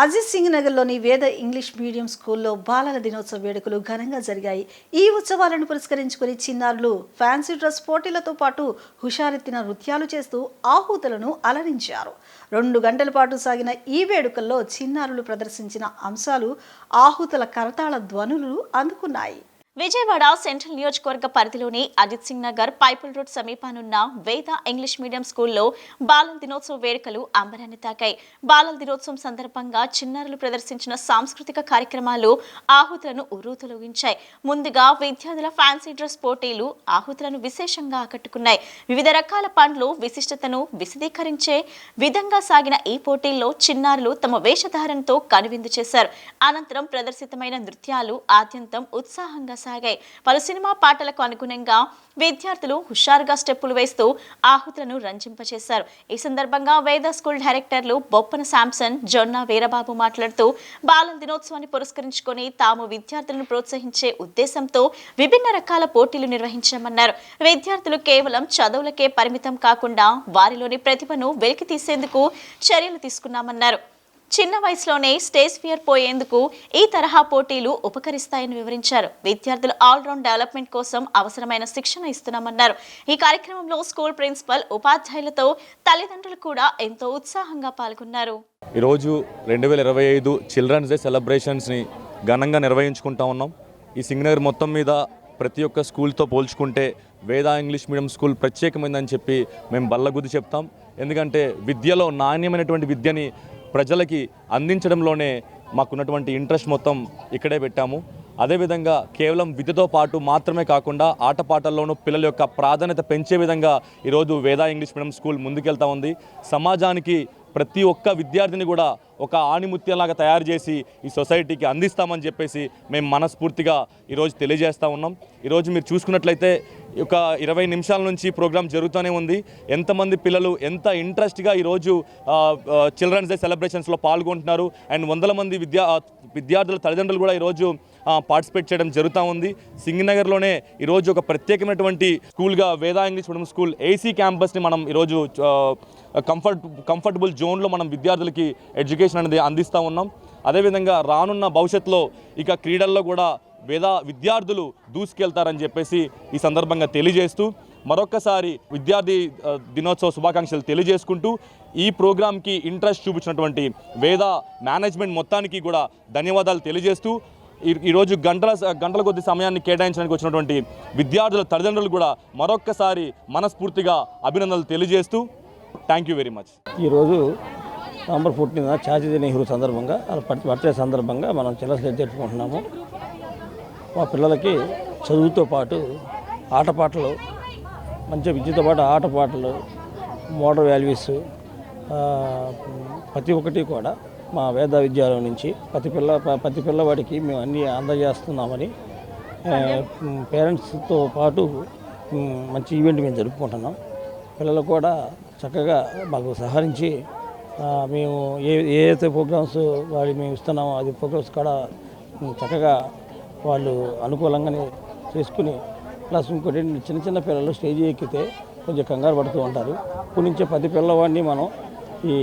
అజిత్ సింగ్ నగర్లోని వేద English medium స్కూల్లో బాలల దినోత్సవ వేడుకలు ఘనంగా జరిగాయి. ఈ ఉత్సవాలను పురస్కరించుకుని చిన్నారులు ఫ్యాన్సీ డ్రెస్ పోటీలతో పాటు హుషారెత్తిన నృత్యాలు చేస్తూ ఆహూతులను అలరించారు. రెండు గంటల పాటు సాగిన ఈ వేడుకల్లో చిన్నారులు ప్రదర్శించిన అంశాలు ఆహుతుల కరతాళ ధ్వనులు అందుకున్నాయి. విజయవాడ సెంట్రల్ నియోజకవర్గ పరిధిలోని అజిత్ సింగ్ నగర్ పైపుల్ రోడ్ సమీపానున్న వేద ఇంగ్లీష్ మీడియం స్కూల్లో బాలల దినోత్సవ వేడుకలు అంబరాన్ని తాకాయి. బాలల దినోత్సవం సందర్భంగా చిన్నారులు ప్రదర్శించిన సాంస్కృతిక కార్యక్రమాలు ఆహుతులను ఉర్రూతలొగించాయి. ముందుగా విద్యార్థుల ఫ్యాన్సీ డ్రెస్ పోటీలు ఆహుతులను విశేషంగా ఆకట్టుకున్నాయి. వివిధ రకాల పండ్లు విశిష్టతను విశదీకరించే విధంగా సాగిన ఈ పోటీల్లో చిన్నారులు తమ వేషధారణతో కనువిందు చేశారు. అనంతరం ప్రదర్శితమైన నృత్యాలు ఆద్యంతం ఉత్సాహంగా సాగాయి పలు సినిమా పాటలకు అనుగుణంగా విద్యార్థులు హుషారుగా స్టెప్పులు వేస్తూ ఆహుతులను రంజింపచేశారు ఈ సందర్భంగా వేద స్కూల్ డైరెక్టర్లు బొప్పన శాంసన్ జొన్న వీరబాబు మాట్లాడుతూ బాలల దినోత్సవాన్ని పురస్కరించుకొని తాము విద్యార్థులను ప్రోత్సహించే ఉద్దేశంతో విభిన్న రకాల పోటీలు నిర్వహించామన్నారు. విద్యార్థులు కేవలం చదువులకే పరిమితం కాకుండా వారిలోని ప్రతిభను వెలికి తీసేందుకు చర్యలు తీసుకున్నామన్నారు. చిన్న వయసులోనే స్టేజ్ ఫియర్ పోయేందుకు ఈ తరహా పోటీలు ఉపకరిస్తాయని వివరించారు. విద్యార్థుల ఆల్రౌండ్ డెవలప్మెంట్ కోసం అవసరమైన శిక్షణ ఇస్తున్నామన్నారు. ఈ కార్యక్రమంలో స్కూల్ ప్రిన్సిపల్ ఉపాధ్యాయులతో తల్లిదండ్రులు కూడా ఎంతో ఉత్సాహంగా పాల్గొన్నారు. ఈరోజు రెండు వేల ఇరవై ఐదు చిల్డ్రన్స్ డే సెలబ్రేషన్స్ని ఘనంగా నిర్వహించుకుంటా ఉన్నాం. ఈ సింగనగర్ మొత్తం మీద ప్రతి ఒక్క స్కూల్తో పోల్చుకుంటే వేద ఇంగ్లీష్ మీడియం స్కూల్ ప్రత్యేకమైందని చెప్పి మేము బల్లగుద్ది చెప్తాం. ఎందుకంటే విద్యలో నాణ్యమైనటువంటి విద్యని ప్రజలకి అందించడంలోనే మాకున్నటువంటి ఇంట్రెస్ట్ మొత్తం ఇక్కడే పెట్టాము. అదేవిధంగా కేవలం విద్యతో పాటు మాత్రమే కాకుండా ఆటపాటల్లోనూ పిల్లల యొక్క ప్రాధాన్యత పెంచే విధంగా ఈరోజు వేదా ఇంగ్లీష్ మీడియం స్కూల్ ముందుకెళ్తా ఉంది. సమాజానికి ప్రతి ఒక్క విద్యార్థిని కూడా ఒక ఆణిముత్యంలాగా తయారు చేసి ఈ సొసైటీకి అందిస్తామని చెప్పేసి మేము మనస్ఫూర్తిగా ఈరోజు తెలియజేస్తూ ఉన్నాం. ఈరోజు మీరు చూసుకున్నట్లయితే ఒక ఇరవై నిమిషాల నుంచి ప్రోగ్రామ్ జరుగుతూనే ఉంది. ఎంతమంది పిల్లలు ఎంత ఇంట్రెస్ట్గా ఈరోజు చిల్డ్రన్స్ డే సెలబ్రేషన్స్లో పాల్గొంటున్నారు. అండ్ వందల మంది విద్యా విద్యార్థుల తల్లిదండ్రులు కూడా ఈరోజు పార్టిసిపేట్ చేయడం జరుగుతూ ఉంది. సింగనగర్లోనే ఈరోజు ఒక ప్రత్యేకమైనటువంటి స్కూల్గా Veda English medium school AC క్యాంపస్ని మనం ఈరోజు కంఫర్ట్ కంఫర్టబుల్ జోన్లో మనం విద్యార్థులకి ఎడ్యుకేషన్ అనేది అందిస్తూ ఉన్నాం. అదేవిధంగా రానున్న భవిష్యత్తులో ఇక క్రీడల్లో కూడా వేద విద్యార్థులు దూసుకెళ్తారని చెప్పేసి ఈ సందర్భంగా తెలియజేస్తూ మరొకసారి విద్యార్థి దినోత్సవ శుభాకాంక్షలు తెలియజేసుకుంటూ ఈ ప్రోగ్రాంకి ఇంట్రెస్ట్ చూపించినటువంటి వేద మేనేజ్మెంట్ మొత్తానికి కూడా ధన్యవాదాలు తెలియజేస్తూ ఈ- ఈరోజు గంటల గంటల కొద్ది సమయాన్ని కేటాయించడానికి వచ్చినటువంటి విద్యార్థుల తల్లిదండ్రులు కూడా మరొక్కసారి మనస్ఫూర్తిగా అభినందనలు తెలియజేస్తూ థ్యాంక్ యూ వెరీ మచ్. ఈరోజు నవంబర్ ఫోర్టీన్ చాచిది నెహ్రూ సందర్భంగా వాళ్ళ బర్త్డే సందర్భంగా మనం చిల్లర జరుపుకుంటున్నాము మా పిల్లలకి చదువుతో పాటు ఆటపాటలు మంచి విద్యతో పాటు ఆటపాటలు మోడల్ వాల్యూస్ ప్రతి ఒక్కటి కూడా మా వేద విద్యాలయం నుంచి ప్రతి పిల్ల ప్రతి పిల్లవాడికి మేము అన్నీ అందజేస్తున్నామని పేరెంట్స్తో పాటు మంచి ఈవెంట్ మేము జరుపుకుంటున్నాం. పిల్లలు కూడా చక్కగా మాకు సహకరించి మేము ఏ ఏ అయితే ప్రోగ్రామ్స్ వాళ్ళు మేము ఇస్తున్నామో అది ప్రోగ్రామ్స్ కూడా చక్కగా వాళ్ళు అనుకూలంగానే చేసుకుని ప్లస్ ఇంకోటి చిన్న చిన్న పిల్లలు స్టేజ్ ఎక్కితే కొంచెం కంగారు పడుతూ ఉంటారు. ఇప్పుడు నుంచే పిల్లవాడిని మనం ఈ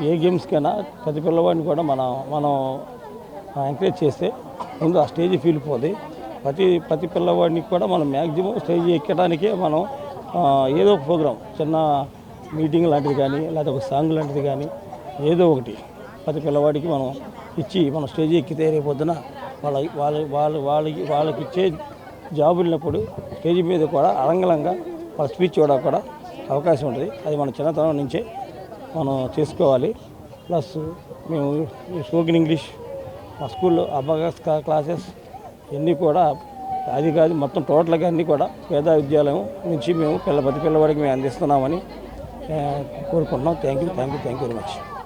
ఏ గేమ్స్కైనా ప్రతి పిల్లవాడిని కూడా మనం మనం ఎంకరేజ్ చేస్తే ముందు ఆ స్టేజ్ ఫీల్ పోతుంది ప్రతి ప్రతి పిల్లవాడిని కూడా మనం మ్యాక్సిమం స్టేజ్ ఎక్కడానికే మనం ఏదో ఒక ప్రోగ్రాం చిన్న మీటింగ్ లాంటిది కానీ లేకపోతే ఒక సాంగ్ లాంటిది కానీ ఏదో ఒకటి ప్రతి పిల్లవాడికి మనం ఇచ్చి మనం స్టేజ్ ఎక్కితే రేపు పొద్దున వాళ్ళ వాళ్ళ వాళ్ళ వాళ్ళకి వాళ్ళకి ఇచ్చే జాబ్ వెళ్ళినప్పుడు స్టేజ్ మీద కూడా అలంగలంగా వాళ్ళ స్పీచ్ ఇవ్వడానికి కూడా అవకాశం ఉంటుంది. అది మన చిన్నతనం నుంచే మనం చేసుకోవాలి. ప్లస్ మేము స్పోకెన్ ఇంగ్లీష్ మా స్కూల్లో అబాగస్ క్లాసెస్ ఇవన్నీ కూడా అది కాదు మొత్తం టోటల్గా అన్నీ కూడా పేద విద్యాలయం నుంచి మేము పిల్ల ప్రతి పిల్లవాడికి మేము అందిస్తున్నామని కోరుకుంటున్నాం. Thank you thank you thank you very much.